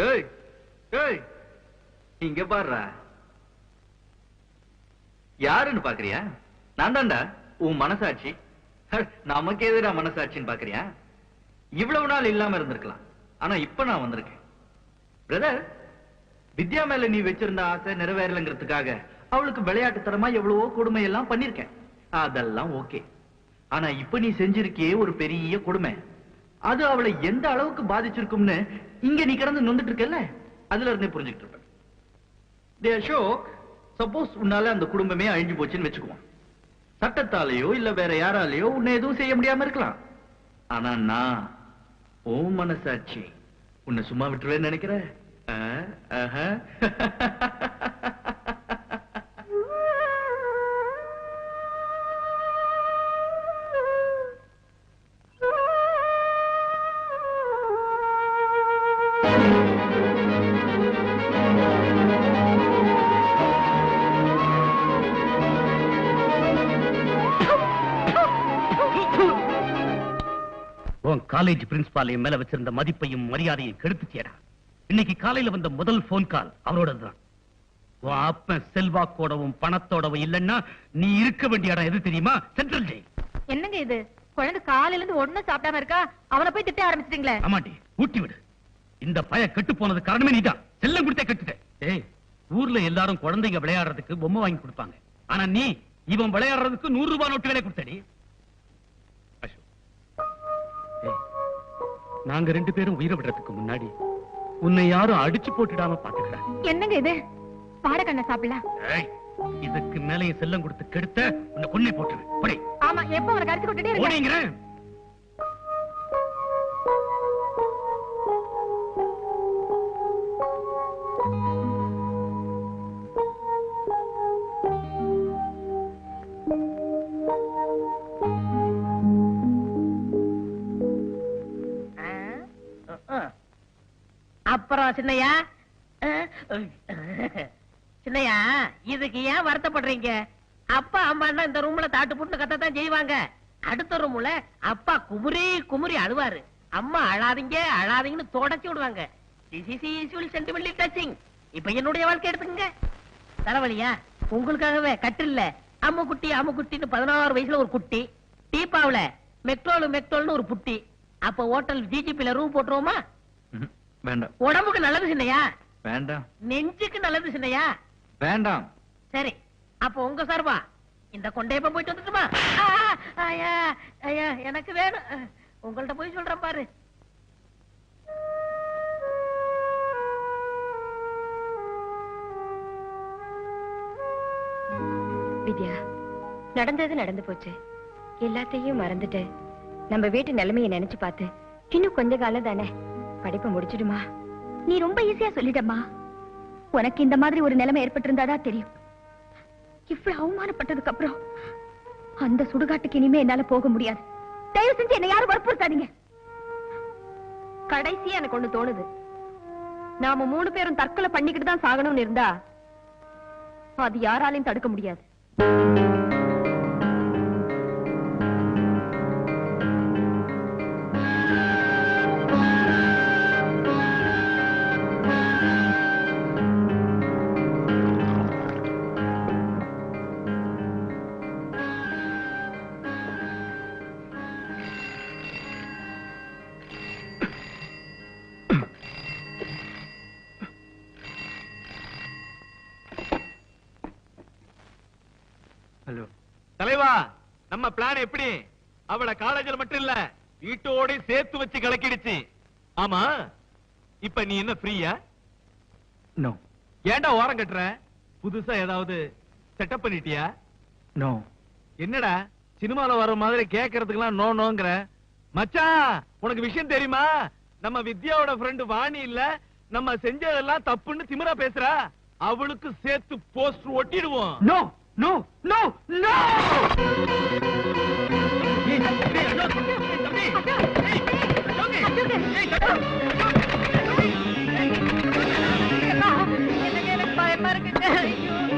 ஏய் ஏய் இங்க பாருடா. யாருன்னு பாக்குறியா? நான் தான்டா. உன் மனசாட்சி. நமக்கு எதுடா மனசாட்சின்னு பாக்குறியா? இவ்வளவு நாள் இல்லாம இருந்திருக்கலாம். ஆனா இப்ப நான் வந்திருக்கேன். பிரதர் வித்யா மேல நீ வச்சிருந்த ஆசை நிறைவேறலங்கிறதுக்காக அவளுக்கு விளையாட்டு தரமா எவ்வளவோ கொடுமை எல்லாம் பண்ணிருக்கேன். அதெல்லாம் ஓகே. ஆனா இப்ப நீ செஞ்சிருக்கியே ஒரு பெரிய கொடுமை. அது அவளை எந்த அளவுக்கு பாதிச்சிருக்கும்னு இங்க நீ கிடந்து நொந்துட்டு இருக்கல அதுல இருந்தே புரிஞ்சுக்கிட்டு இருப்பேன். டே அசோக் சப்போஸ் உன்னால அந்த குடும்பமே அழிஞ்சு போச்சுன்னு வச்சுக்குவோம். சட்டத்தாலேயோ இல்ல வேற யாராலேயோ உன்னை எதுவும் செய்ய முடியாம இருக்கலாம். ஆனா நான் ஓ மனசாட்சி உன்னை சும்மா விட்டுருவேன்னு நினைக்கிற? உன் காலேஜ் பிரின்சிபால் என் மேல வச்சிருந்த மதிப்பையும் மரியாதையும் கெடுத்துட்டியடா இன்னைக்கு காலையில வந்த முதல் போன் கால் உன் அப்பன் செல்வாக்கோடவும் பணத்தோடவும் இல்லைன்னா நீ இருக்க வேண்டிய இடம் எது தெரியுமா? சென்ட்ரல் ஜெயில் என்னங்க இது? குழந்தை காலையில இருந்து ஒண்ணும் சாப்பிடாம இருக்கா? அவனை போய் திட்ட ஆரம்பிச்சிட்டீங்களே. ஆமாண்டி ஊட்டி விடு. இந்த பய கெட்டு போனது காரணமே நீதான். செல்லம் கொடுத்தே கெட்டுட்ட. ஏய் ஊர்ல எல்லாரும் குழந்தைங்க விளையாடுறதுக்கு பொம்மை வாங்கி கொடுப்பாங்க. ஆனா நீ இவன் விளையாடுறதுக்கு நூறு ரூபாய் நோட்டு விலை கொடுத்தடி. நாங்க ரெண்டு பேரும் உயிரை விடுறதுக்கு முன்னாடி உன்னை யாரும் அடிச்சு போட்டுடாம பாத்துக்கிறேன் என்னங்க இது? பாடக்கண்ண சாப்பிடலாம் ஏய், இதுக்கு மேலையும் செல்லம் கொடுத்து கெடுத்த உன்னை கொன்னே போட்டுருவேன் போடி. ஆமா எப்ப அவனை கடிச்சு விட்டுட்டே இருக்க சின்னையா? சின்னையா இதுக்கு ஏன் வருத்தப்படுறீங்க? அப்பா அம்மான்னா இந்த ரூம்ல தாட்டு புட்டு கத்தத்தான் செய்வாங்க. அடுத்த ரூம்ல அப்பா குமுறி குமுறி அழுவாரு. அம்மா அழாதீங்க அழாதீங்கன்னு தொடச்சி விடுவாங்க. திஸ் இஸ் சென்டிமெண்டலி டச்சிங் இப்ப என்னுடைய வாழ்க்கை எடுத்துக்கங்க. தலைவலியா? உங்களுக்காகவே கட்டில்ல. அம்மு குட்டி அம்மு குட்டின்னு பதினாறு வயசுல ஒரு குட்டி. டீப்பாவுல மெக்டோல் மெக்டோல்னு ஒரு புட்டி. அப்ப ஹோட்டல் ஜிஜிபில ரூம் போட்டுருவோமா? வேண்டாம். உடம்புக்கு நல்லது சின்னையா? வேண்டாம். நெஞ்சுக்கு நல்லது சின்னையா? வேண்டாம். சரி அப்ப உங்க சார்பா? இந்த கொண்டையப்ப போயிட்டு வந்துட்டுமா? ஆ, ஐயா ஐயா எனக்கு வேணும். உங்கள்ட்ட போய் சொல்றேன் பாரு. வித்யா நடந்தது நடந்து போச்சு. எல்லாத்தையும் மறந்துட்டு நம்ம வீட்டு நிலைமைய நினைச்சு பார்த்து இன்னும் கொஞ்ச காலம் தானே? படிப்பை முடிச்சிடுமா? நீ ரொம்ப ஈஸியா சொல்லிட்டம்மா. உனக்கு இந்த மாதிரி ஒரு நிலைமை ஏற்பட்டிருந்தாதா தெரியும். இவ்வளவு அவமானப்பட்டதுக்கு அப்புறம் அந்த சுடுகாட்டுக்கு இனிமே என்னால போக முடியாது. தயவு செஞ்சு என்ன யாரும் வற்புறுத்தாதீங்க. கடைசியா எனக்கு ஒண்ணு தோணுது. நாம மூணு பேரும் தற்கொலை பண்ணிக்கிட்டு தான் சாகணும்னு இருந்தா அது யாராலையும் தடுக்க முடியாது. தலைவா நம்ம பிளான் எப்படி? அவள காலேஜ்ல மட்டும் இல்ல வீட்டோட சேர்த்து வச்சு கலக்கிடுச்சு. ஆமா இப்ப நீ என்ன ஃப்ரீயா நோ ஏன்டா ஓரம் கட்டுற? புதுசா ஏதாவது செட்டப் பண்ணிட்டியா? நோ என்னடா சினிமால வர மாதிரி கேக்குறதுக்கெல்லாம் நோ நோங்கிற மச்சான் உனக்கு விஷயம் தெரியுமா? நம்ம வித்யாவோட ஃப்ரெண்டு வாணி இல்ல நம்ம செஞ்சதெல்லாம் தப்புன்னு திமிரா பேசுறா. அவளுக்கு சேர்த்து போஸ்டர் ஒட்டிடுவோம். நோ நோ நோ நோ என்னங்க எனக்கு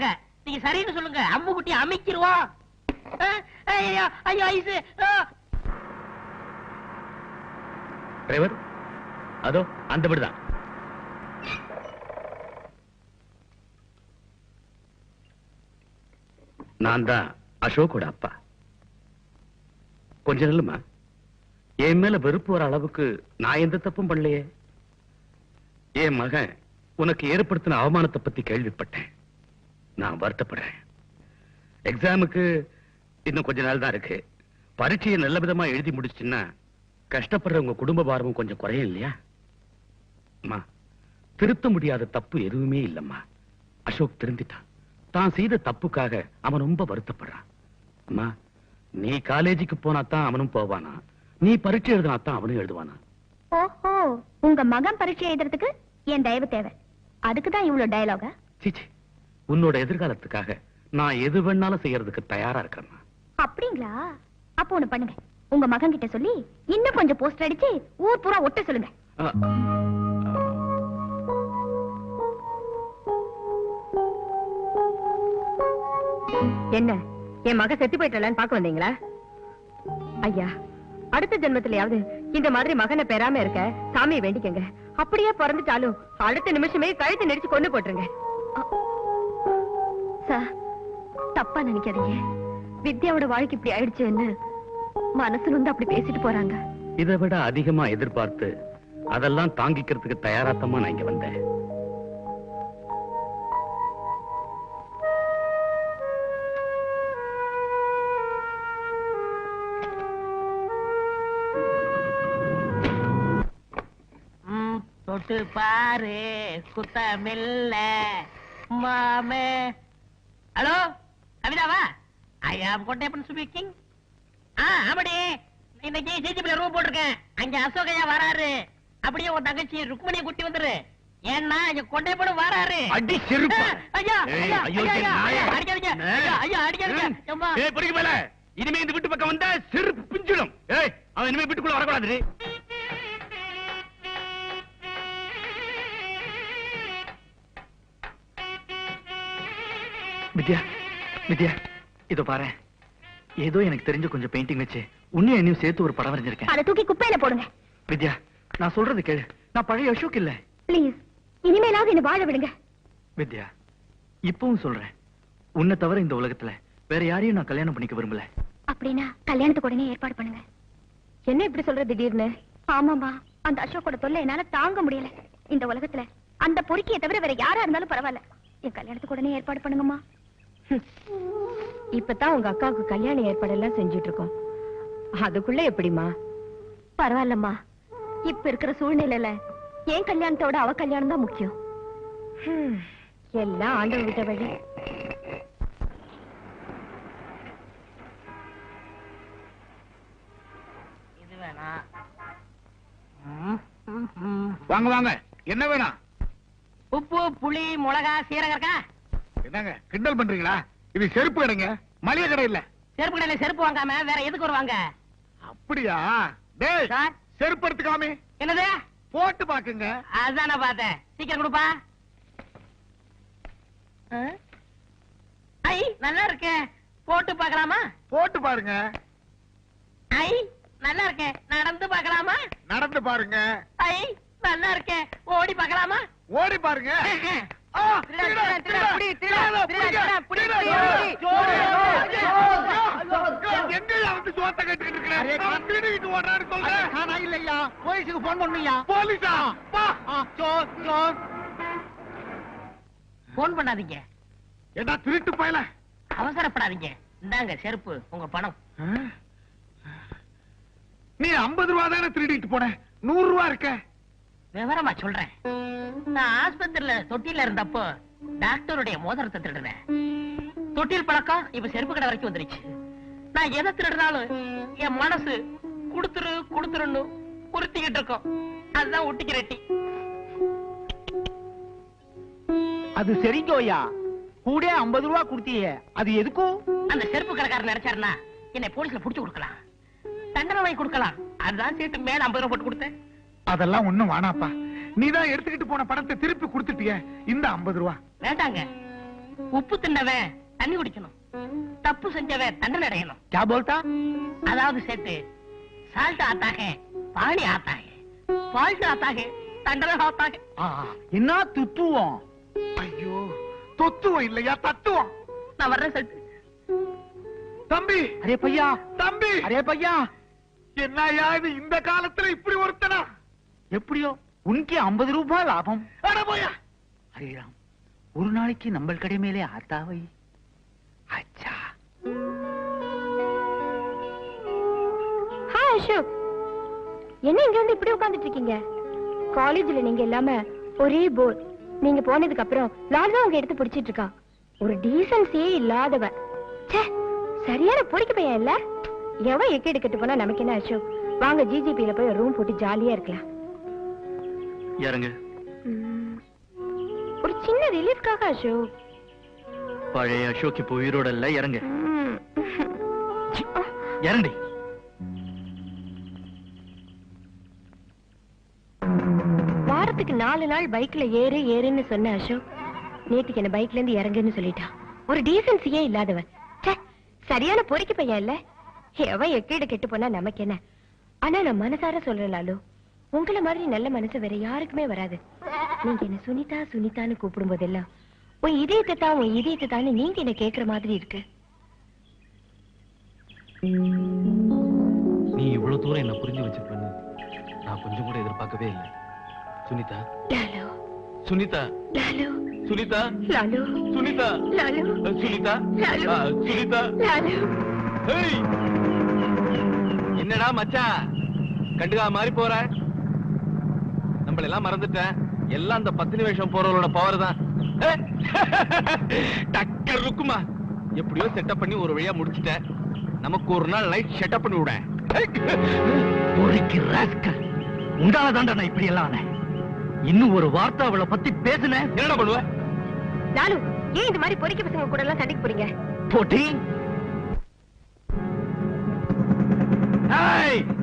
சொல்லிட்டாங்க நீங்க சரின்னு சொல்லுங்க. அம்மு குட்டி அமைக்கிறோம் ஐயோ ஐசு டிரைவர் அதோ அந்த வீடுதான் நான் தான் அசோக்கோட அப்பா. கொஞ்ச நல்லுமா என் மேல வெறுப்பு வர அளவுக்கு நான் எந்த தப்பும் பண்ணலையே. என் மகன் உனக்கு ஏற்படுத்தின அவமானத்தை பத்தி கேள்விப்பட்டேன். நான் வருத்தப்படுறேன். எக்ஸாமுக்கு இன்னும் கொஞ்ச நாள் தான் இருக்கு. பரீட்சையை நல்ல விதமா எழுதி முடிச்சுன்னா கஷ்டப்படுற உங்க குடும்ப பாரமும் கொஞ்சம் குறையும் இல்லையா? அம்மா திருத்த முடியாத தப்பு எதுவுமே இல்லம்மா. அசோக் திருந்திட்டான். தான் செய்த தப்புக்காக அவன் ரொம்ப வருத்தப்படுறான். அம்மா நீ காலேஜுக்கு போனா தான் அவனும் போவானா? நீ பரீட்சை எழுதினா தான் அவனும் எழுதுவானா? ஓஹோ உங்க மகன் பரீட்சை எழுதுறதுக்கு என் தயவு தேவை. அதுக்கு தான் இவ்வளவு டயலாகா சீச்சி உன்னோட எதிர்காலத்துக்காக நான் எது வேணாலும் செய்யறதுக்கு தயாரா இருக்கிறேன் அப்படிங்களா? அப்போ ஒண்ணு பண்ணுங்க. உங்க மகன் கிட்ட சொல்லி இன்னும் கொஞ்சம் போஸ்டர் அடிச்சு ஊர் பூரா ஒட்ட சொல்லுங்க. என்ன? என் மக செத்து போயிட்டலான்னு பாக்க வந்தீங்களா? ஐயா அடுத்த ஜென்மத்திலயாவது இந்த மாதிரி மகனை பெறாம இருக்க சாமியை வேண்டிக்கங்க. அப்படியே பிறந்துட்டாலும் அடுத்த நிமிஷமே கழுத்து நெரிச்சு கொண்டு போட்டுருங்க. சார் தப்பா நினைக்காதீங்க. வித்யாவோட வாழ்க்கை இப்படி ஆயிடுச்சுன்னு மனசுல வந்து அப்படி பேசிட்டு போறாங்க. இதை விட அதிகமா எதிர்பார்த்து அதெல்லாம் தாங்கிக்கிறதுக்கு தயாராத்தமா நான் இங்க வந்தேன். தொட்டு பாரு குத்தமில்ல. மாமே ஹலோ கவிதாவா? ஐ ஆம் கொண்டேப்பன் ஸ்பீக்கிங் ஆ ஆமாடி. இன்னைக்கு ஜிஜிபில ரூம் போட்டிருக்கேன். அங்க அசோகையா வராரு. அப்படியே உன் தங்கச்சி ருக்மணியை கூட்டி வந்துரு. ஏன்னா இங்க கொண்டேப்பனும் வராரு. அடி செருப்பா. ஐயா ஐயா ஐயோ, ஐயா, என் ஐயா, நாயே. அடிக்காதீங்க. ஏய். ஐயா, ஐயா அடிக்காதீங்க. ம். அம்மா. ஏய், பொறுக்கி மேல. இனிமே இந்த வீட்டு பக்கம் வந்தா செருப்பு பிஞ்சிடும். ஏய் அவன் இனிமே வீட்டுக்குள்ள வரக்கூடாது வித்யா வித்யா இதோ பாரு. ஏதோ எனக்கு தெரிஞ்ச கொஞ்சம் பெயிண்டிங் வச்சு உன்னையும் என்னையும் சேர்த்து ஒரு படம் வரைஞ்சிருக்கேன். அதை தூக்கி குப்பையில போடுங்க. வித்யா நான் சொல்றது கேளு. நான் பழைய அசோக் இல்ல. ப்ளீஸ் இனிமேலாவது என்ன வாழ விடுங்க. வித்யா இப்பவும் சொல்றேன். உன்னை தவிர இந்த உலகத்துல வேற யாரையும் நான் கல்யாணம் பண்ணிக்க விரும்பல. அப்படின்னா கல்யாணத்துக்கு உடனே ஏற்பாடு பண்ணுங்க. என்ன இப்படி சொல்ற திடீர்னு? ஆமாமா அந்த அசோக்கோட தொல்லை என்னால தாங்க முடியல. இந்த உலகத்துல அந்த பொறுக்கியை தவிர வேற யாரா இருந்தாலும் பரவாயில்ல. என் கல்யாணத்துக்கு உடனே ஏற்பாடு பண்ணுங்கம்மா. இப்பதான் உங்க அக்காவுக்கு கல்யாண ஏற்பாடு எல்லாம் செஞ்சுட்டு இருக்கோம் அதுக்குள்ள எப்படிமா பரவாயில்லம்மா. இப்ப இருக்கிற சூழ்நிலையில என் கல்யாணத்தோட அவ கல்யாணம் தான் முக்கியம். எல்லாம் ஆண்டவன் விட்ட வழி. வாங்க வாங்க. என்ன வேணும்? உப்பு புளி மிளகா சீரகம் இருக்கா? என்னங்க கிண்டல் பண்றீங்களா? இது செருப்பு கடைங்க. மளிகை கடை இல்ல. செருப்பு கடையில செருப்பு வாங்காம வேற எதுக்கு வருவாங்க? அப்படியா? டேய் சார். செருப்பு எடுத்துக்காமே. என்னது? போட்டு பாக்குங்க. அதான் பார்த்தேன். சீக்கிரம் கொடுப்பா? ஐ நல்லா இருக்கே போட்டு பார்க்கலாமா? போட்டு பாருங்க. ஐ நல்லா இருக்கே நடந்து பார்க்கலாமா? நடந்து பாருங்க. ஐ நல்லா இருக்கே ஓடி பார்க்கலாமா? ஓடி பாருங்க. போலீஸுக்கு போன் பண்ணுயா போலீஸா போன் பண்ணாதீங்க என்ன திருட்டு பயல அவசரப்படாதீங்க இந்தாங்க செருப்பு உங்க பணம் நீ 50 ரூபா தானே திருடிட்டு போன நூறு ரூபா இருக்க விவரமா சொல்றேன். நான் ஆஸ்பத்திரியில தொட்டில இருந்தப்போ டாக்டருடைய மோதிரத்தை திருடுனேன். தொட்டில் பழக்கம் இப்ப செருப்பு கடை வரைக்கும் வந்துருச்சு. நான் எதை திருடினாலும் என் மனசு குடுத்துரு குடுத்துருன்னு உறுத்திக்கிட்டு இருக்கோம். அதுதான் ஒட்டிக்கு ரெட்டி. அது சரிங்கோயா கூட ஐம்பது ரூபா கொடுத்தியே அது எதுக்கும் அந்த செருப்பு கடைக்காரர் நினைச்சாருன்னா என்னை போலீஸ்ல புடிச்சு கொடுக்கலாம். தண்டனை வாங்கி கொடுக்கலாம். அதுதான் சீட்டு மேல ஐம்பது ரூபாய் போட்டு கொடுத்தேன். அதெல்லாம் ஒண்ணும் வானாப்பா நீதான் எடுத்துக்கிட்டு போன படத்தை திருப்பி கொடுத்துட்டிய. இந்த ஐம்பது ரூபா. வேண்டாங்க. உப்பு தின்னவன் தண்ணி குடிக்கணும். தப்பு செஞ்சவன் தண்டனை அடையணும். அதாவது சேர்த்து சால்ட் ஆத்தாக பாணி ஆத்தாக. பால்ட் ஆத்தாக தண்டனை ஆத்தாக. என்ன துத்துவோம் ஐயோ தொத்துவோம் இல்லையா தத்துவோம் நான் வர்றேன் சேர்த்து தம்பி! அரே பையா. தம்பி! அரே பையா. என்னையா இது இந்த காலத்துல இப்படி ஒருத்தனா? எப்படியோ? உனக்கு ஐம்பது ரூபாய் லாபம். அட போயா. அரே ராம் ஒரு நாளைக்கு நம்ம கடை மேலே ஆத்தாவை? அச்சா. ஹாய் அசோக். என்ன இங்க வந்து இப்படி உட்கார்ந்துட்டு இருக்கீங்க? காலேஜ்ல நீங்க இல்லாம ஒரே போர் நீங்க போனதுக்கு அப்புறம் லால் தான் உங்க எடுத்து பிடிச்சிட்டு இருக்கான். ஒரு டீசன்சியே இல்லாதவ ச்சே சரியான பொடிக்க பையன் இல்ல? எவன் எக்கெடு கெட்டு போனா நமக்கு என்ன அசோக்? வாங்க ஜிஜிபியில போய் ரூம் போட்டு ஜாலியா இருக்கலாம். இறங்க ஒரு சின்ன ரிலீஃப்காக அசோக். பழைய அசோக் இப்போ உயிரோட இல்ல இறங்க. வாரத்துக்கு நாலு நாள் பைக்ல ஏறு ஏறுன்னு சொன்ன அசோக் நேத்துக்கு என்ன பைக்ல இருந்து இறங்குன்னு சொல்லிட்டான் ஒரு டீசன்சியே இல்லாதவன். சரியான பொறுக்கி பையன் இல்ல. எவன் எக்கேடு கெட்டு போனா நமக்கு என்ன ஆனா நான் மனசார சொல்றேன் லாலு. உங்களை மாதிரி நல்ல மனசு வேற யாருக்குமே வராது. நீங்க என்ன சுனிதா சுனிதான்னு கூப்பிடும் போதெல்லாம் உன் இதயத்தை தான் உன் இதயத்தை தான்னு நீங்க என்ன கேக்குற மாதிரி இருக்கு? நீ இவ்வளவு தூரம் என்ன புரிஞ்சு வச்சுக்கணும்னு நான் கொஞ்சம் கூட எதிர்பார்க்கவே இல்லை. சுனிதா. லாலு. சுனிதா. லாலு. சுனிதா. லாலு. சுனிதா. லாலு. சுனிதா. லாலு. சுனிதா. லாலு! என்னடா மச்சான்? கண்டுக்கா மாதிரி போற? நம்மள எல்லாம் மறந்துட்டேன். எல்லாம் அந்த பத்தினி வேஷம் போறவங்களோட பவர் தான்! டக்கர் இருக்குமா எப்படியோ செட்டப் பண்ணி ஒரு வழியா முடிச்சிட்டேன். நமக்கு ஒரு நாள் லைட் செட்டப் பண்ணி விட உண்டால தாண்டா நான் இப்படி எல்லாம் ஆனேன். இன்னும் ஒரு வார்த்தை அவளை பத்தி பேசுனேன். என்னடா பண்ணுவ? லாலு ஏன் இந்த மாதிரி பொறுக்கி பசங்க கூட எல்லாம் சண்டைக்கு போறீங்க? போட்டி.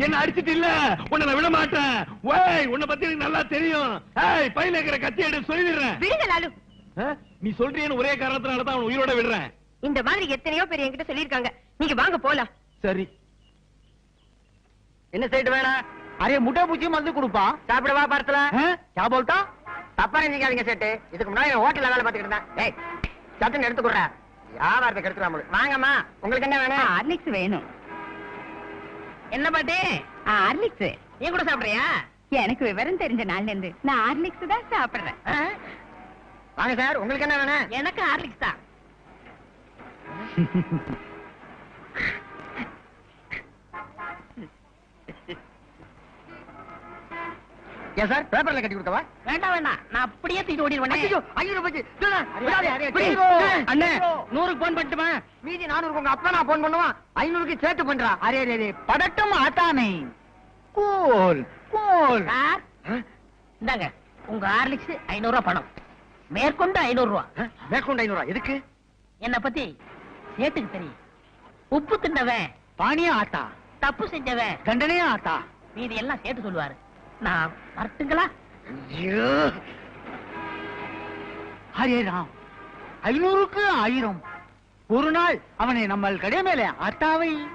என்ன அடிச்சிட்டு இல்ல? உன்னை விட மாட்டேன். ஓய் உன்னை பத்தி எனக்கு நல்லா தெரியும். ஏய் பையில இருக்கிற கத்தி எடு சொல்லிடுறேன். விடுங்க லாலு. நீ சொல்றியன்னு ஒரே காரணத்தினால தான் அவன் உயிரோட விடுறேன். இந்த மாதிரி எத்தனையோ பேர் என்கிட்ட சொல்லியிருக்காங்க. நீங்க வாங்க போலாம். சரி. என்ன சைடு வேணா? அரே முட்டை பூச்சியும் வந்து கொடுப்பா. சாப்பிடவா பார்த்தல கா போல்ட்டா தப்பா நினைக்காதீங்க சேட்டு. இதுக்கு முன்னாடி ஹோட்டல்ல வேலை பார்த்துக்கிட்டு இருந்தேன். ஏய் சத்துன்னு எடுத்துக்குறேன் வியாபாரத்தை கெடுத்துடா வாங்கம்மா உங்களுக்கு என்ன வேணும்? ஹார்லிக்ஸ் வேணும். என்ன பாட்டி? ஹார்லிக்ஸ் நீ கூட சாப்பிடுறியா? எனக்கு விவரம் தெரிஞ்ச நாள்ல இருந்து நான் ஹார்லிக்ஸ் தான் சாப்பிடுறேன்? வாங்க சார் உங்களுக்கு என்ன வேணும்? எனக்கு ஹார்லிக்ஸ் தான். ஏன் சார்? பேப்பர்ல கட்டி கொடுக்கவா? வேண்டாம் வேண்டாம். நான் அப்படியே தூக்கிட்டு ஓடிடுவேன் ஐயோ ஐயோ போச்சு. அண்ணே. நூறுக்கு போன் பண்ணட்டுமா? மீதி நானூறு உங்க அப்பா நான் போன் பண்ணுவான். ஐநூறுக்கு சேர்த்து பண்றா. அரே அரே படட்டும் ஆத்தா நீ கூல் கூல். சார். இந்தாங்க. உங்க ஹார்லிக்ஸ் ஐநூறு ரூபாய் பணம். மேற்கொண்டு ஐநூறு ரூபாய் மேற்கொண்டு ஐநூறு எதுக்கு? என்ன பத்தி சேட்டுக்கு தெரியும். உப்பு தின்னவன் பானியா ஆத்தா. தப்பு செஞ்சவன். தண்டனையா ஆத்தா. மீதி எல்லாம் சேர்த்து சொல்லுவாரு. நான் வரட்டுங்களா? ஐயோ. ஹரே ராம். ஐநூறுக்கு ஆயிரம். ஒரு நாள் அவனை நம்ம கடை மேலே ஆத்தாவை